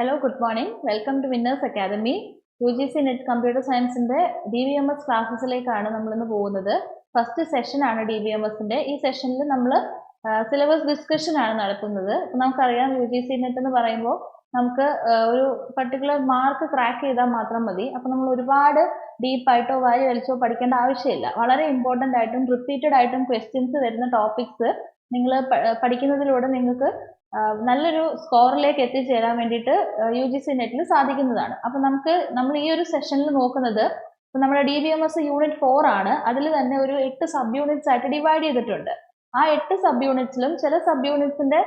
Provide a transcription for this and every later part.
Hello good morning welcome to winners academy U G C net computer സയൻസിന്റെ D V M S ക്ലാസ്സസിലേക്കാണ് നമ്മളിന്ന് പോകുന്നത്. First session ആണ് D V M എസിന്റെ ഈ സെഷനിൽ നമ്മൾ സിലബസ് ഡിസ്കഷൻ ആണ് നടത്തുന്നത്. നമുക്കറിയാം യു ജി സി നെറ്റ് എന്ന് പറയുമ്പോൾ നമുക്ക് ഒരു പർട്ടിക്കുലർ മാർക്ക് ക്രാക്ക് ചെയ്താൽ മാത്രം മതി. അപ്പൊ നമ്മൾ ഒരുപാട് ഡീപ്പായിട്ടോ വാരി വലിച്ചോ പഠിക്കേണ്ട ആവശ്യമില്ല. വളരെ ഇമ്പോർട്ടന്റ് ആയിട്ടും റിപ്പീറ്റഡ് ആയിട്ടും ക്വസ്റ്റ്യൻസ് വരുന്ന ടോപ്പിക്സ് നിങ്ങൾ പഠിക്കുന്നതിലൂടെ നിങ്ങൾക്ക് നല്ലൊരു സ്കോറിലേക്ക് എത്തിച്ചേരാൻ വേണ്ടിയിട്ട് യു ജി സി നെറ്റിൽ സാധിക്കുന്നതാണ്. അപ്പം നമുക്ക് നമ്മൾ ഈ ഒരു സെഷനിൽ നോക്കുന്നത് ഇപ്പം നമ്മുടെ D B M S unit four ആണ്. അതിൽ തന്നെ ഒരു എട്ട് സബ് യൂണിറ്റ്സ് ആയിട്ട് ഡിവൈഡ് ചെയ്തിട്ടുണ്ട്. ആ എട്ട് സബ് യൂണിറ്റ്സിലും ചില സബ് യൂണിറ്റ്സിന്റെ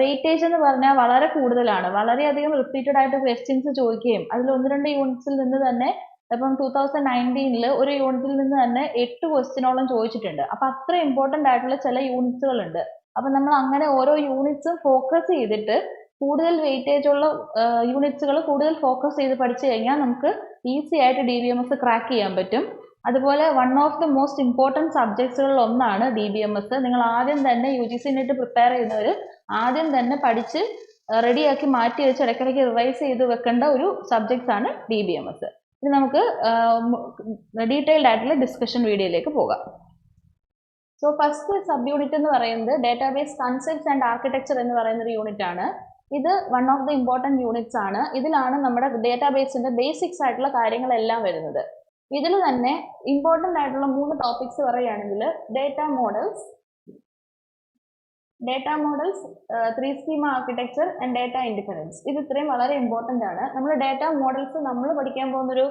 വെയിറ്റേജ് എന്ന് പറഞ്ഞാൽ വളരെ കൂടുതലാണ്. വളരെയധികം റിപ്പീറ്റഡ് ആയിട്ട് ക്വസ്റ്റ്യൻസ് ചോദിക്കുകയും അതിൽ ഒന്ന് രണ്ട് യൂണിറ്റ്സിൽ നിന്ന് തന്നെ ഇപ്പം ടൂ തൗസൻഡ് നയന്റീനിൽ ഒരു യൂണിറ്റിൽ നിന്ന് തന്നെ എട്ട് ക്വസ്റ്റ്യനോളം ചോദിച്ചിട്ടുണ്ട്. അപ്പൊ അത്ര ഇമ്പോർട്ടന്റ് ആയിട്ടുള്ള ചില യൂണിറ്റ്സുകൾ ഉണ്ട് അപ്പൊ നമ്മൾ അങ്ങനെ ഓരോ യൂണിറ്റ്സും ഫോക്കസ് ചെയ്തിട്ട് കൂടുതൽ വെയിറ്റേജ് ഉള്ള യൂണിറ്റ്സുകൾ കൂടുതൽ ഫോക്കസ് ചെയ്ത് പഠിച്ചു കഴിഞ്ഞാൽ നമുക്ക് ഈസി ആയിട്ട് D B M S crack ചെയ്യാൻ പറ്റും. അതുപോലെ one of the most important സബ്ജക്ട്സുകളിൽ ഒന്നാണ് ഡി ബി എം എസ് നിങ്ങൾ ആദ്യം തന്നെ U G C net prepare ചെയ്യുന്നവർ ആദ്യം തന്നെ പഠിച്ച് റെഡിയാക്കി മാറ്റി വെച്ച് ഇടയ്ക്കിടയ്ക്ക് റിവൈസ് ചെയ്ത് വെക്കേണ്ട ഒരു സബ്ജക്ട്സ് ആണ് ഡി ബി എം എസ് ഇനി നമുക്ക് ഡീറ്റെയിൽഡ് ആയിട്ടുള്ള ഡിസ്കഷൻ വീഡിയോയിലേക്ക് പോകാം. സോ ഫസ്റ്റ് സബ് യൂണിറ്റ് എന്ന് പറയുന്നത് ഡേറ്റാബേസ് കൺസെപ്റ്റ്സ് ആൻഡ് ആർക്കിടെക്ചർ എന്ന് പറയുന്ന ഒരു യൂണിറ്റ് ആണ്. ഇത് one of the important units ആണ്. ഇതിലാണ് നമ്മുടെ ഡേറ്റാബേസിന്റെ ബേസിക്സ് ആയിട്ടുള്ള കാര്യങ്ങളെല്ലാം വരുന്നത്. ഇതിൽ തന്നെ ഇമ്പോർട്ടന്റ് ആയിട്ടുള്ള മൂന്ന് ടോപ്പിക്സ് പറയുകയാണെങ്കിൽ data models data models three schema architecture and data independence ഇത് ഇത്രയും വളരെ ഇമ്പോർട്ടന്റ് ആണ്. നമ്മൾ ഡേറ്റ മോഡൽസ് നമ്മൾ പഠിക്കാൻ പോകുന്നൊരു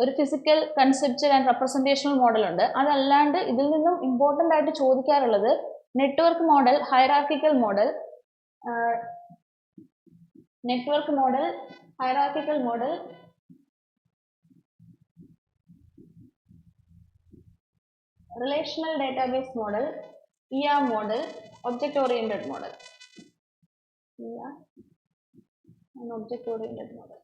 ഒരു physical conceptual and representational model ഉണ്ട്. അതല്ലാണ്ട് ഇതിൽ നിന്നും ഇമ്പോർട്ടന്റ് ആയിട്ട് ചോദിക്കാറുള്ളത് network model hierarchical model network model hierarchical model relational database model E R model object oriented model E R object oriented model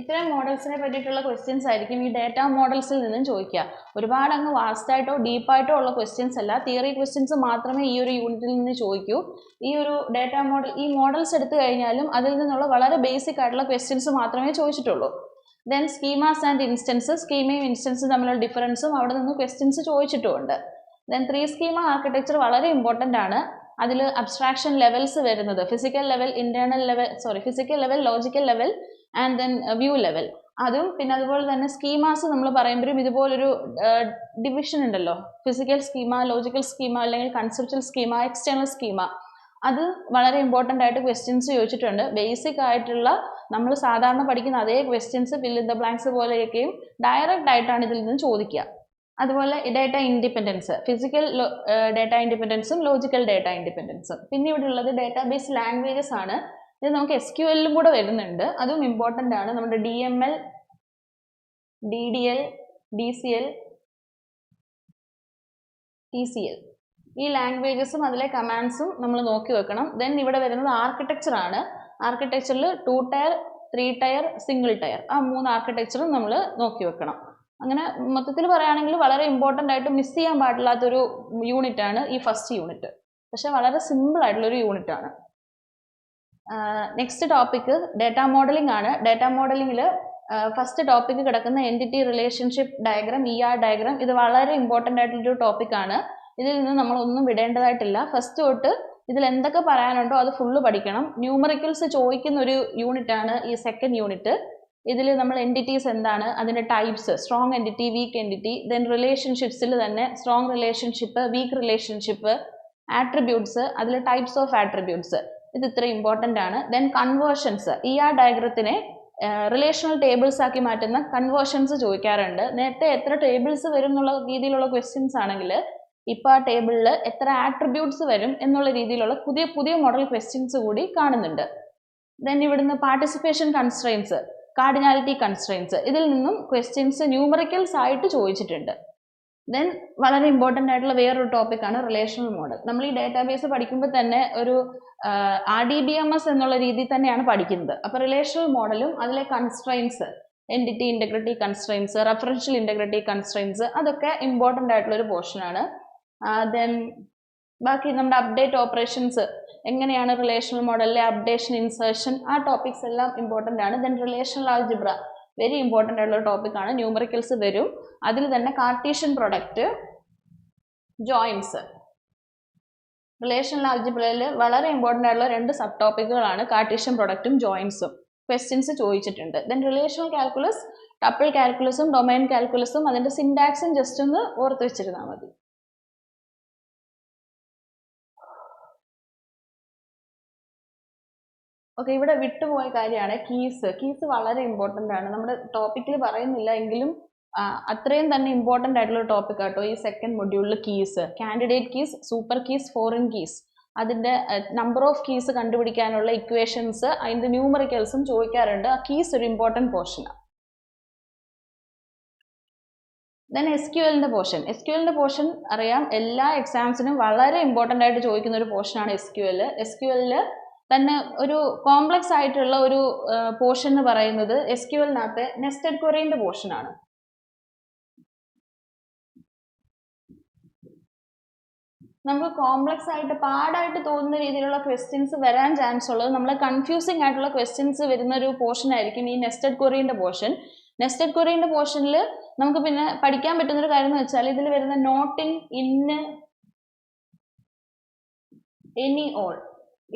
ഇത്തരം മോഡൽസിനെ പറ്റിയിട്ടുള്ള ക്വസ്റ്റ്യൻസ് ആയിരിക്കും ഈ ഡേറ്റ മോഡൽസിൽ നിന്നും ചോദിക്കുക. ഒരുപാട് അങ്ങ് വാസ്റ്റായിട്ടോ ഡീപ്പായിട്ടോ ഉള്ള ക്വസ്റ്റ്യൻസ് അല്ല. തിയറി ക്വസ്റ്റ്യൻസ് മാത്രമേ ഈ ഒരു യൂണിറ്റിൽ നിന്ന് ചോദിക്കൂ. ഈ ഒരു ഡേറ്റ മോഡൽ ഈ മോഡൽസ് എടുത്തു കഴിഞ്ഞാലും അതിൽ നിന്നുള്ള വളരെ ബേസിക് ആയിട്ടുള്ള ക്വസ്റ്റ്യൻസ് മാത്രമേ ചോദിച്ചിട്ടുള്ളൂ. ദെൻ സ്കീമാസ് ആൻഡ് ഇൻസ്റ്റൻസ് സ്കീമയും ഇൻസ്റ്റൻസും തമ്മിലുള്ള ഡിഫറൻസും അവിടെ നിന്ന് ക്വസ്റ്റ്യൻസ് ചോദിച്ചിട്ടുമുണ്ട്. ദെൻ ത്രീ സ്കീമ ആർക്കിടെക്ചർ വളരെ ഇമ്പോർട്ടന്റ് ആണ്. അതിൽ അബ്സ്ട്രാക്ഷൻ ലെവൽസ് വരുന്നത്. Physical level internal level sorry physical level logical level and then view level അതും പിന്നെ അതുപോലെ തന്നെ സ്കീമാസ് നമ്മൾ പറയുമ്പോഴും ഇതുപോലൊരു ഡിവിഷൻ ഉണ്ടല്ലോ. ഫിസിക്കൽ സ്കീമ ലോജിക്കൽ സ്കീമ അല്ലെങ്കിൽ കൺസെപ്റ്റൽ സ്കീമ എക്സ്റ്റേണൽ സ്കീമ അത് വളരെ ഇമ്പോർട്ടന്റ് ആയിട്ട് ക്വസ്റ്റ്യൻസ് ചോദിച്ചിട്ടുണ്ട്. ബേസിക് ആയിട്ടുള്ള നമ്മൾ സാധാരണ പഠിക്കുന്ന അതേ ക്വസ്റ്റ്യൻസ് ഇൻ ദ ബ്ലാങ്ക്സ് പോലെയൊക്കെയും ഡയറക്റ്റ് ആയിട്ടാണ് ഇതിൽ നിന്ന് ചോദിക്കുക. അതുപോലെ ഡേറ്റ ഇൻഡിപെൻഡൻസ് ഫിസിക്കൽ ഡേറ്റ ഇൻഡിപെൻഡൻസും ലോജിക്കൽ ഡേറ്റ ഇൻഡിപെൻഡൻസും. പിന്നെ ഇവിടെ ഉള്ളത് ഡേറ്റാബേസ് ലാംഗ്വേജസ് ആണ്. ഇത് നമുക്ക് എസ് ക്യു എല്ലും കൂടെ വരുന്നുണ്ട്. അതും ഇമ്പോർട്ടന്റ് ആണ്. നമ്മുടെ D M L D D L D C L T C L ഈ ലാംഗ്വേജസും അതിലെ കമാൻഡ്സും നമ്മൾ നോക്കി വെക്കണം. ദെൻ ഇവിടെ വരുന്നത് ആർക്കിടെക്ചർ ആണ്. ആർക്കിടെക്ചറിൽ two tier three tier single tier ആ മൂന്ന് ആർക്കിടെക്ചറും നമ്മൾ നോക്കി വെക്കണം. അങ്ങനെ മൊത്തത്തിൽ പറയുകയാണെങ്കിൽ വളരെ ഇമ്പോർട്ടന്റ് ആയിട്ട് മിസ് ചെയ്യാൻ പാടില്ലാത്തൊരു യൂണിറ്റ് ആണ് ഈ ഫസ്റ്റ് യൂണിറ്റ് പക്ഷെ വളരെ സിമ്പിൾ ആയിട്ടുള്ളൊരു യൂണിറ്റ് ആണ്. നെക്സ്റ്റ് ടോപ്പിക്ക് ഡേറ്റ മോഡലിംഗ് ആണ്. ഡേറ്റ മോഡലിംഗിൽ ഫസ്റ്റ് ടോപ്പിക്ക് കിടക്കുന്ന entity relationship diagram E R diagram ഇത് വളരെ ഇമ്പോർട്ടന്റ് ആയിട്ടുള്ളൊരു ടോപ്പിക്കാണ് ഇതിൽ നിന്ന് നമ്മൾ ഒന്നും വിടേണ്ടതായിട്ടില്ല. ഫസ്റ്റ് തൊട്ട് ഇതിൽ എന്തൊക്കെ പറയാനുണ്ടോ അത് ഫുള്ള് പഠിക്കണം. ന്യൂമറിക്കൽസ് ചോദിക്കുന്ന ഒരു യൂണിറ്റ് ആണ് ഈ സെക്കൻഡ് യൂണിറ്റ് ഇതിൽ നമ്മൾ എന്റിറ്റീസ് എന്താണ്? അതിന്റെ types strong entity weak entity then റിലേഷൻഷിപ്സിൽ തന്നെ strong relationship weak relationship attributes അതിൽ ടൈപ്സ് ഓഫ് ആട്രിബ്യൂട്ട്സ് ഇത് ഇത്ര ഇമ്പോർട്ടന്റ് ആണ്. ദെൻ കൺവേർഷൻസ് ഈ ആ ഡയഗ്രത്തിനെ റിലേഷണൽ ടേബിൾസ് ആക്കി മാറ്റുന്ന കൺവേർഷൻസ് ചോദിക്കാറുണ്ട്. നേരത്തെ എത്ര ടേബിൾസ് വരും എന്നുള്ള രീതിയിലുള്ള ക്വസ്റ്റ്യൻസ് ആണെങ്കിൽ ഇപ്പോൾ ആ ടേബിളിൽ എത്ര ആട്രിബ്യൂട്ട്സ് വരും എന്നുള്ള രീതിയിലുള്ള പുതിയ പുതിയ മോഡൽ ക്വസ്റ്റ്യൻസ് കൂടി കാണുന്നുണ്ട്. ദെൻ ഇവിടുന്ന് പാർട്ടിസിപ്പേഷൻ കൺസ്ട്രെയിൻസ് കാർഡിനാലിറ്റി കൺസ്ട്രെയിൻസ് ഇതിൽ നിന്നും ക്വസ്റ്റ്യൻസ് ന്യൂമറിക്കൽസ് ആയിട്ട് ചോദിച്ചിട്ടുണ്ട്. ദെൻ വളരെ ഇമ്പോർട്ടന്റ് ആയിട്ടുള്ള വേറൊരു ടോപ്പിക്കാണ് റിലേഷണൽ മോഡൽ നമ്മൾ ഈ ഡേറ്റാബേസ് പഠിക്കുമ്പോൾ തന്നെ ഒരു R D B M S എന്നുള്ള രീതിയിൽ തന്നെയാണ് പഠിക്കുന്നത്. അപ്പോൾ റിലേഷണൽ മോഡലും അതിലെ constraints entity integrity constraints referential integrity constraints അതൊക്കെ ഇമ്പോർട്ടന്റ് ആയിട്ടുള്ള ഒരു പോർഷനാണ് ദെൻ ബാക്കി നമ്മുടെ അപ്ഡേറ്റ് ഓപ്പറേഷൻസ് എങ്ങനെയാണ് റിലേഷണൽ മോഡലിലെ അപ്ഡേഷൻ ഇൻസേർഷൻ ആ ടോപ്പിക്സ് എല്ലാം ഇമ്പോർട്ടന്റ് ആണ്. Then relational algebra very important ആയിട്ടുള്ള ടോപ്പിക് ആണ്. ന്യൂമറിക്കൽസ് വരും. അതിൽ തന്നെ കാർട്ടീഷ്യൻ പ്രൊഡക്റ്റ് ജോയിൻസ് റിലേഷണൽ ആൾജിബ്രയിൽ വളരെ ഇമ്പോർട്ടന്റ് ആയിട്ടുള്ള രണ്ട് സബ് ടോപ്പിക്കുകളാണ് കാർട്ടീഷ്യൻ പ്രൊഡക്റ്റും ജോയിൻസും ക്വസ്റ്റ്യൻസ് ചോദിച്ചിട്ടുണ്ട്. ദെൻ റിലേഷണൽ കാൽക്കുലസ് ടപ്പിൾ കാൽക്കുലസും ഡൊമൈൻ കാൽക്കുലസും അതിന്റെ സിൻഡാക്സും ജസ്റ്റ് ഒന്ന് ഓർത്ത് വെച്ചിരുന്നാൽ മതി. ഓക്കെ ഇവിടെ വിട്ടുപോയ കാര്യമാണ് കീസ് കീസ് വളരെ ഇമ്പോർട്ടന്റ് ആണ്. നമ്മുടെ ടോപ്പിക്കിൽ പറയുന്നില്ല എങ്കിലും അത്രയും തന്നെ ഇമ്പോർട്ടന്റ് ആയിട്ടുള്ള ടോപ്പിക് ആട്ടോ ഈ സെക്കൻഡ് മൊഡ്യൂളിൽ keys candidate keys super keys foreign keys അതിന്റെ നമ്പർ ഓഫ് കീസ് കണ്ടുപിടിക്കാനുള്ള ഇക്വേഷൻസ് അതിന്റെ ന്യൂമറിക്കൽസും ചോദിക്കാറുണ്ട്. ആ കീസ് ഒരു ഇമ്പോർട്ടന്റ് പോർഷനാണ് ദെൻ എസ് ക്യു എല്ലിന്റെ പോർഷൻ എസ് ക്യു എല്ലിന്റെ പോർഷൻ അറിയാം. എല്ലാ എക്സാംസിനും വളരെ ഇമ്പോർട്ടന്റ് ആയിട്ട് ചോദിക്കുന്ന ഒരു പോർഷനാണ് S Q L S Q എല്ലിൽ തന്നെ ഒരു കോംപ്ലക്സ് ആയിട്ടുള്ള ഒരു പോർഷൻ എന്ന് പറയുന്നത് എസ് ക്യു എല്ലിനകത്തെ നെസ്റ്റഡ് ക്വറീന്റെ പോർഷനാണ് നമുക്ക് കോംപ്ലക്സ് ആയിട്ട് പാടായിട്ട് തോന്നുന്ന രീതിയിലുള്ള ക്വസ്റ്റ്യൻസ് വരാൻ ചാൻസ് ഉള്ളത് നമ്മൾ കൺഫ്യൂസിങ് ആയിട്ടുള്ള ക്വസ്റ്റ്യൻസ് വരുന്ന ഒരു പോർഷൻ ആയിരിക്കും ഈ നെസ്റ്റഡ് ക്വറീന്റെ പോർഷൻ നെസ്റ്റഡ് ക്വറീന്റെ പോർഷനിൽ നമുക്ക് പിന്നെ പഠിക്കാൻ പറ്റുന്ന ഒരു കാര്യം എന്ന് വെച്ചാൽ ഇതിൽ വരുന്ന നോട്ടിൻ ഇന്ന് എനി ഓൾ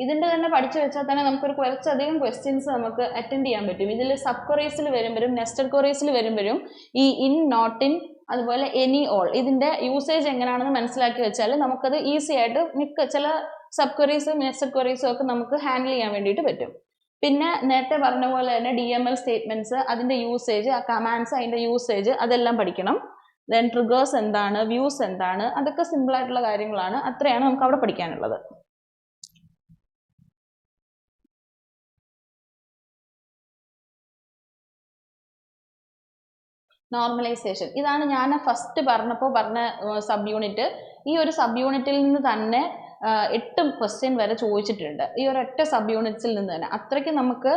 ഇതിന്റെ തന്നെ പഠിച്ചു വെച്ചാൽ തന്നെ നമുക്കൊരു കുറച്ചധികം ക്വസ്റ്റ്യൻസ് നമുക്ക് അറ്റൻഡ് ചെയ്യാൻ പറ്റും. ഇതിൽ സബ് കൊറീസിൽ വരുമ്പോഴും നെസ്റ്റഡ് കൊറീസിൽ വരുമ്പോഴും ഈ ഇൻ നോട്ട് ഇൻ അതുപോലെ എനി ഓൾ ഇതിന്റെ യൂസേജ് എങ്ങനെയാണെന്ന് മനസ്സിലാക്കി വെച്ചാൽ നമുക്കത് ഈസി ആയിട്ട് മിക്ക ചില സബ് ക്വറീസും നെസ്റ്റഡ് ക്വറീസും ഒക്കെ നമുക്ക് ഹാൻഡിൽ ചെയ്യാൻ വേണ്ടിയിട്ട് പറ്റും. പിന്നെ നേരത്തെ പറഞ്ഞ പോലെ തന്നെ ഡി എം എൽ സ്റ്റേറ്റ്മെന്റ്സ് അതിന്റെ യൂസേജ് ആ കമാൻഡ്സ് അതിന്റെ യൂസേജ് അതെല്ലാം പഠിക്കണം. ദെൻ ട്രിഗേഴ്സ് എന്താണ് വ്യൂസ് എന്താണ് അതൊക്കെ സിമ്പിളായിട്ടുള്ള കാര്യങ്ങളാണ്. അത്രയാണ് നമുക്ക് അവിടെ പഠിക്കാനുള്ളത്. നോർമലൈസേഷൻ ഇതാണ് ഞാൻ ഫസ്റ്റ് പറഞ്ഞപ്പോൾ പറഞ്ഞ സബ് യൂണിറ്റ് ഈ ഒരു സബ് യൂണിറ്റിൽ നിന്ന് തന്നെ എട്ട് ക്വസ്റ്റ്യൻ വരെ ചോദിച്ചിട്ടുണ്ട്. ഈ ഒരൊറ്റ സബ് യൂണിറ്റ്സിൽ നിന്ന് തന്നെ. അത്രയ്ക്ക് നമുക്ക്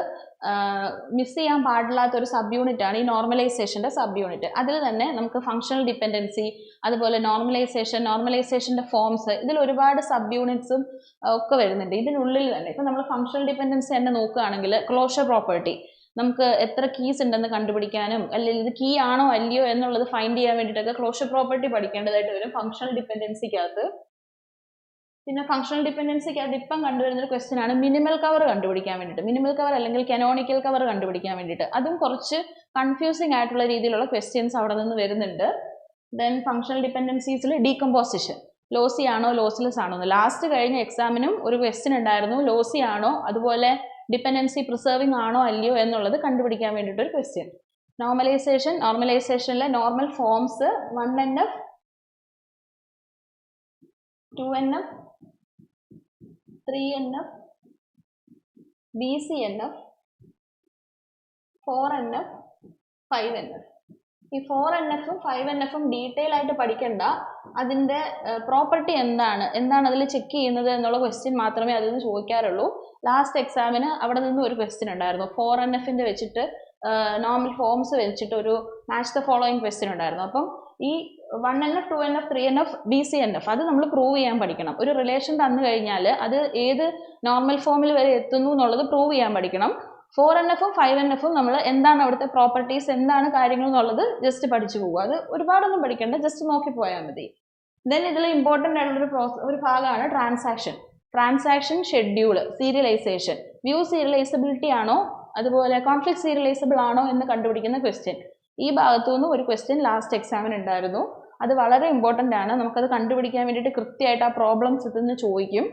മിസ് ചെയ്യാൻ പാടില്ലാത്ത ഒരു സബ് യൂണിറ്റ് ആണ് ഈ നോർമലൈസേഷന്റെ സബ് യൂണിറ്റ് അതിൽ തന്നെ നമുക്ക് ഫങ്ഷണൽ ഡിപ്പെൻഡൻസി അതുപോലെ നോർമലൈസേഷൻ നോർമലൈസേഷന്റെ ഫോംസ് ഇതിൽ ഒരുപാട് സബ് യൂണിറ്റ്സും ഒക്കെ വരുന്നുണ്ട്. ഇതിനുള്ളിൽ തന്നെ. ഇപ്പം നമ്മൾ ഫങ്ഷണൽ ഡിപ്പെൻഡൻസി തന്നെ നോക്കുകയാണെങ്കിൽ ക്ലോഷർ പ്രോപ്പർട്ടി നമുക്ക് എത്ര കീസ് ഉണ്ടെന്ന് കണ്ടുപിടിക്കാനും അല്ലെങ്കിൽ ഇത് കീ ആണോ അല്ലയോ എന്നുള്ളത് ഫൈൻഡ് ചെയ്യാൻ വേണ്ടിയിട്ടൊക്കെ ക്ലോഷർ പ്രോപ്പർട്ടി പഠിക്കേണ്ടതായിട്ട് വരും ഫങ്ഷണൽ ഡിപ്പെൻഡൻസിക്കകത്ത് പിന്നെ ഫങ്ഷണൽ ഡിപ്പെൻഡൻസിക്കകത്ത് ഇപ്പം കണ്ടുവരുന്ന ഒരു ക്വസ്റ്റ്യൻ ആണ് മിനിമൽ കവർ കണ്ടുപിടിക്കാൻ വേണ്ടിയിട്ട്. മിനിമൽ കവർ അല്ലെങ്കിൽ കനോണിക്കൽ കവർ കണ്ടുപിടിക്കാൻ വേണ്ടിയിട്ട്. അതും കുറച്ച് കൺഫ്യൂസിംഗ് ആയിട്ടുള്ള രീതിയിലുള്ള ക്വസ്റ്റ്യൻസ് അവിടെ നിന്ന് വരുന്നുണ്ട്. ദെൻ ഫങ്ഷണൽ ഡിപ്പെൻഡൻസീസിൽ ഡീകമ്പോസിഷൻ ലോസി ആണോ ലോസ്ലെസ് ആണോ ലാസ്റ്റ് കഴിഞ്ഞ എക്സാമിനും ഒരു ക്വസ്റ്റ്യൻ ഉണ്ടായിരുന്നു ലോസി ആണോ അതുപോലെ ഡിപ്പെൻഡൻസി പ്രിസർവിങ് ആണോ അല്ലയോ എന്നുള്ളത് കണ്ടുപിടിക്കാൻ വേണ്ടിയിട്ടൊരു question normalisation നോർമലൈസേഷനിലെ normal forms one N F two N F three N F B C N F four N F five N F ഈ ഫോർ എൻ എഫും ഫൈവ് എൻ എഫും ഡീറ്റെയിൽ ആയിട്ട് പഠിക്കണ്ട. അതിന്റെ പ്രോപ്പർട്ടി എന്താണ്? എന്താണ് അതിൽ ചെക്ക് ചെയ്യുന്നത് എന്നുള്ള ക്വസ്റ്റ്യൻ മാത്രമേ അതിൽ നിന്ന് ചോദിക്കാറുള്ളൂ. ലാസ്റ്റ് എക്സാമിന് അവിടെ നിന്ന് ഒരു ക്വസ്റ്റ്യൻ ഉണ്ടായിരുന്നു. ഫോർ എൻ എഫിന്റെ വെച്ചിട്ട് നോർമൽ ഫോംസ് വെച്ചിട്ട് ഒരു മാച്ച് ദ ഫോളോയിങ് ക്വസ്റ്റ്യൻ ഉണ്ടായിരുന്നു. അപ്പം ഈ one N F two N F three N F B C N F അത് നമ്മൾ പ്രൂവ് ചെയ്യാൻ പഠിക്കണം. ഒരു റിലേഷൻ തന്നു കഴിഞ്ഞാൽ അത് ഏത് നോർമൽ ഫോമിൽ വരെ എത്തുന്നു എന്നുള്ളത് പ്രൂവ് ചെയ്യാൻ പഠിക്കണം. ഫോർ എൻ എഫും ഫൈവ് എൻ എഫും നമ്മൾ എന്താണ് അവിടുത്തെ പ്രോപ്പർട്ടീസ് എന്താണ് കാര്യങ്ങൾ എന്നുള്ളത് ജസ്റ്റ് പഠിച്ചു പോകുക. അത് ഒരുപാടൊന്നും പഠിക്കേണ്ട ജസ്റ്റ് നോക്കി പോയാൽ മതി. ദെൻ ഇതിൽ ഇമ്പോർട്ടന്റ് ആയിട്ടുള്ളൊരു പ്രോസ ഒരു ഭാഗമാണ് transaction transaction schedule serialisation view serialisability ആണോ? അതുപോലെ കോൺഫ്ലിക്ട് സീരിയലൈസബിൾ ആണോ എന്ന് കണ്ടുപിടിക്കുന്ന ക്വസ്റ്റ്യൻ ഈ ഭാഗത്തു നിന്നും ഒരു ക്വസ്റ്റ്യൻ ലാസ്റ്റ് എക്സാമിന് ഉണ്ടായിരുന്നു. അത് വളരെ ഇമ്പോർട്ടന്റ് ആണ്. നമുക്കത് കണ്ടുപിടിക്കാൻ വേണ്ടിയിട്ട് കൃത്യമായിട്ട് ആ പ്രോബ്ലംസ് ഇതിൽ നിന്ന് ചോദിക്കും.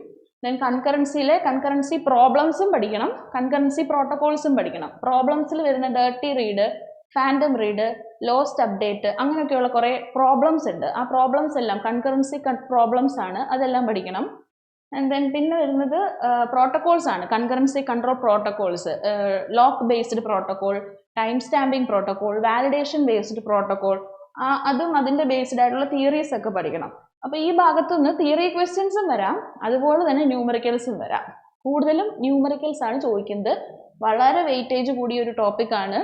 ദെൻ കൺകറൻസിയിലെ കൺകറൻസി പ്രോബ്ലംസും പഠിക്കണം. കൺകറൻസി പ്രോട്ടോകോൾസും പഠിക്കണം. പ്രോബ്ലംസിൽ വരുന്ന dirty read phantom read lost update അങ്ങനെയൊക്കെയുള്ള കുറേ പ്രോബ്ലംസ് ഉണ്ട്. ആ പ്രോബ്ലംസ് എല്ലാം കൺകറൻസി പ്രോബ്ലംസ് ആണ്. അതെല്ലാം പഠിക്കണം. ആൻഡ് ദെൻ പിന്നെ വരുന്നത് പ്രോട്ടോകോൾസ് ആണ്. Concurrency control protocols lock based protocol time stamping protocol validation based protocol അതും അതിന്റെ ബേസ്ഡ് ആയിട്ടുള്ള തിയറീസ് ഒക്കെ പഠിക്കണം. അപ്പോൾ ഈ ഭാഗത്തുനിന്ന് തിയറി ക്വസ്റ്റ്യൻസും വരാം. അതുപോലെ തന്നെ ന്യൂമറിക്കൽസും വരാം. കൂടുതലും ന്യൂമറിക്കൽസ് ആണ് ചോദിക്കുന്നത്. വളരെ വെയിറ്റേജ് കൂടിയ ഒരു ടോപ്പിക്കാണ്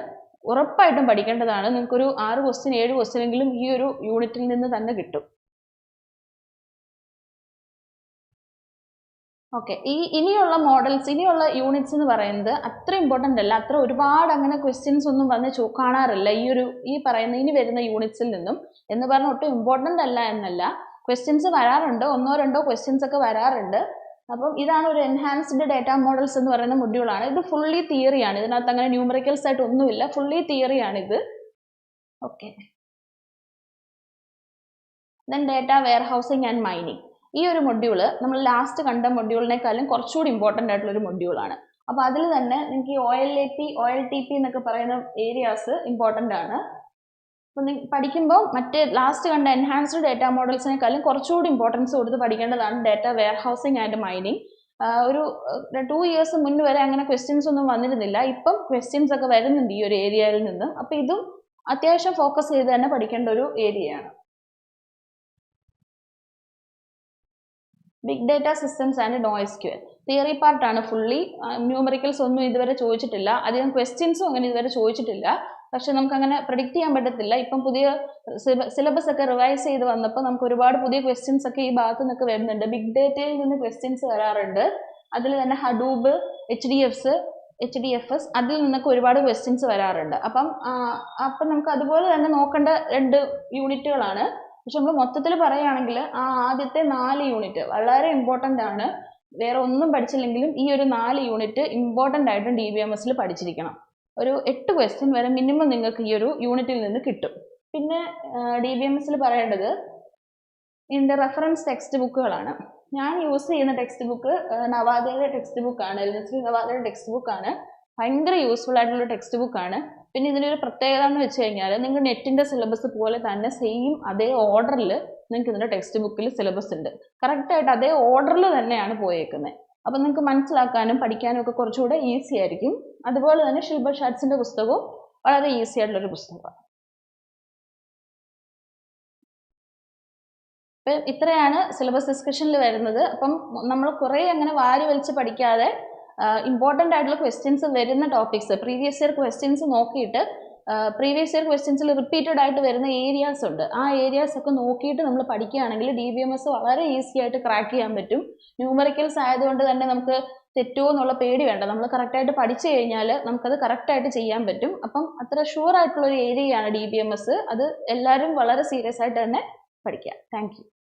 ഉറപ്പായിട്ടും പഠിക്കേണ്ടതാണ്. നിങ്ങൾക്കൊരു ആറ് ക്വസ്റ്റ്യൻ ഏഴ് ക്വസ്റ്റ്യൻ എങ്കിലും ഈ ഒരു യൂണിറ്റിൽ നിന്ന് തന്നെ കിട്ടും. ഓക്കെ ഈ ഇനിയുള്ള മോഡൽസ് ഇനിയുള്ള യൂണിറ്റ്സ് എന്ന് പറയുന്നത് അത്ര ഇമ്പോർട്ടന്റ് അല്ല. അത്ര ഒരുപാട് അങ്ങനെ ക്വസ്റ്റ്യൻസ് ഒന്നും വന്ന് ചോ കാണാറില്ല. ഈ ഒരു ഈ പറയുന്ന ഇനി വരുന്ന യൂണിറ്റ്സിൽ നിന്നും. എന്ന് പറഞ്ഞാൽ ഒട്ടും ഇമ്പോർട്ടന്റ് അല്ല എന്നല്ല. ക്വസ്റ്റ്യൻസ് വരാറുണ്ട്. ഒന്നോ രണ്ടോ ക്വസ്റ്റ്യൻസ് ഒക്കെ വരാറുണ്ട്. അപ്പം ഇതാണ് ഒരു എൻഹാൻസ്ഡ് ഡേറ്റ മോഡൽസ് എന്ന് പറയുന്ന മൊഡ്യൂളാണ് ഇത് ഫുള്ളി തിയറിയാണ് ഇതിനകത്ത് അങ്ങനെ ന്യൂമറിക്കൽസ് ആയിട്ട് ഒന്നുമില്ല. ഫുള്ളി തിയറിയാണ് ഇത്. Okay then data warehousing and mining ഈ ഒരു മൊഡ്യൂൾ നമ്മൾ ലാസ്റ്റ് കണ്ട മൊഡ്യൂളിനേക്കാളും കുറച്ചുകൂടി ഇമ്പോർട്ടന്റ് ആയിട്ടുള്ള ഒരു മൊഡ്യൂളാണ് അപ്പോൾ അതിൽ തന്നെ നിങ്ങൾക്ക് O L A T O L T P എന്നൊക്കെ പറയുന്ന ഏരിയാസ് ഇമ്പോർട്ടന്റ് ആണ്. നിങ്ങൾ പഠിക്കുമ്പോൾ മറ്റേ ലാസ്റ്റ് കണ്ട എൻഹാൻസ്ഡ് ഡേറ്റ മോഡൽസിനേക്കാളും കുറച്ചുകൂടി ഇമ്പോർട്ടൻസ് കൊടുത്ത് പഠിക്കേണ്ടതാണ് data warehousing and mining ഒരു ടു ഇയേഴ്സ് മുന്ന് വരെ അങ്ങനെ ക്വസ്റ്റ്യൻസ് ഒന്നും വന്നിരുന്നില്ല. ഇപ്പം ക്വസ്റ്റ്യൻസ് ഒക്കെ വരുന്നുണ്ട് ഈ ഒരു ഏരിയയിൽ നിന്ന്. അപ്പം ഇതും അത്യാവശ്യം ഫോക്കസ് ചെയ്ത് തന്നെ പഠിക്കേണ്ട ഒരു ഏരിയയാണ് big data systems and NoSQL theory പാർട്ടാണ് ഫുള്ളി ന്യൂമറിക്കൽസ് ഒന്നും ഇതുവരെ ചോദിച്ചിട്ടില്ല. അധികം ക്വസ്റ്റ്യൻസും അങ്ങനെ ഇതുവരെ ചോദിച്ചിട്ടില്ല. പക്ഷെ നമുക്ക് അങ്ങനെ പ്രഡിക്റ്റ് ചെയ്യാൻ പറ്റത്തില്ല. ഇപ്പം പുതിയ സിലബസ് ഒക്കെ റിവൈസ് ചെയ്ത് വന്നപ്പോൾ നമുക്ക് ഒരുപാട് പുതിയ ക്വസ്റ്റ്യൻസ് ഒക്കെ ഈ ഭാഗത്ത് നിന്നൊക്കെ വരുന്നുണ്ട്. ബിഗ് ഡേറ്റയിൽ നിന്ന് ക്വസ്റ്റ്യൻസ് വരാറുണ്ട്. അതിൽ തന്നെ Hadoop H D F S H D F S അതിൽ നിന്നൊക്കെ ഒരുപാട് ക്വസ്റ്റ്യൻസ് വരാറുണ്ട്. അപ്പം അപ്പം നമുക്ക് അതുപോലെ തന്നെ നോക്കേണ്ട രണ്ട് യൂണിറ്റുകളാണ്. പക്ഷെ നമ്മൾ മൊത്തത്തിൽ പറയുകയാണെങ്കിൽ ആ ആദ്യത്തെ നാല് യൂണിറ്റ് വളരെ ഇമ്പോർട്ടന്റ് ആണ്. വേറെ ഒന്നും പഠിച്ചില്ലെങ്കിലും ഈ ഒരു നാല് യൂണിറ്റ് ഇമ്പോർട്ടന്റ് ആയിട്ടും ഡി ബി എം എസിൽ പഠിച്ചിരിക്കണം. ഒരു എട്ട് ക്വസ്റ്റ്യൻ വരെ മിനിമം നിങ്ങൾക്ക് ഈ ഒരു യൂണിറ്റിൽ നിന്ന് കിട്ടും. പിന്നെ ഡി ബി എം എസിൽ പറയേണ്ടത് ഇതിന്റെ റെഫറൻസ് ടെക്സ്റ്റ് ബുക്കുകളാണ് ഞാൻ യൂസ് ചെയ്യുന്ന ടെക്സ്റ്റ് ബുക്ക് നവാദയുടെ ടെക്സ്റ്റ് ബുക്കാണ് എൽനശ്രീ നവാദയുടെ ടെക്സ്റ്റ് ബുക്കാണ് ഭയങ്കര യൂസ്ഫുൾ ആയിട്ടുള്ള ടെക്സ്റ്റ് ബുക്കാണ് പിന്നെ ഇതിന്റെ ഒരു പ്രത്യേകത എന്ന് വെച്ച് കഴിഞ്ഞാൽ നിങ്ങൾ നെറ്റിന്റെ സിലബസ് പോലെ തന്നെ സെയിം അതേ ഓർഡറിൽ നിങ്ങൾക്ക് ഇതിന്റെ ടെക്സ്റ്റ് ബുക്കിൽ സിലബസ് ഉണ്ട്. കറക്റ്റായിട്ട് അതേ ഓർഡറിൽ തന്നെയാണ് പോയേക്കുന്നത് അപ്പം നിങ്ങൾക്ക് മനസ്സിലാക്കാനും പഠിക്കാനും ഒക്കെ കുറച്ചുകൂടെ ഈസി ആയിരിക്കും. അതുപോലെ തന്നെ ഷിൽബർ ഷാറ്റ്സിന്റെ പുസ്തകവും വളരെ ഈസി ആയിട്ടുള്ളൊരു പുസ്തകമാണ്. ഇപ്പം ഇത്രയാണ് സിലബസ് ഡിസ്കഷനിൽ വരുന്നത്. അപ്പം നമ്മൾ കുറേ അങ്ങനെ വാരി വലിച്ച് പഠിക്കാതെ ഇമ്പോർട്ടന്റ് ആയിട്ടുള്ള ക്വസ്റ്റ്യൻസ് വരുന്ന ടോപ്പിക്സ് പ്രീവിയസ് ഇയർ ക്വസ്റ്റ്യൻസ് നോക്കിയിട്ട് പ്രീവിയസ് ഇയർ ക്വസ്റ്റ്യൻസിൽ റിപ്പീറ്റഡ് ആയിട്ട് വരുന്ന ഏരിയാസ് ഉണ്ട്. ആ ഏരിയാസ് ഒക്കെ നോക്കിയിട്ട് നമ്മൾ പഠിക്കുകയാണെങ്കിൽ ഡി ബി എം എസ് വളരെ ഈസി ആയിട്ട് ക്രാക്ക് ചെയ്യാൻ പറ്റും. ന്യൂമറിക്കൽസ് ആയതുകൊണ്ട് തന്നെ നമുക്ക് തെറ്റോ എന്നുള്ള പേടി വേണ്ട. നമ്മൾ കറക്റ്റായിട്ട് പഠിച്ചു കഴിഞ്ഞാൽ നമുക്കത് കറക്റ്റായിട്ട് ചെയ്യാൻ പറ്റും. അപ്പം അത്ര ഷുവർ ആയിട്ടുള്ള ഒരു ഏരിയയാണ് ഡി ബി എം എസ് അത് എല്ലാവരും വളരെ സീരിയസ് ആയിട്ട് തന്നെ പഠിക്കുക. താങ്ക്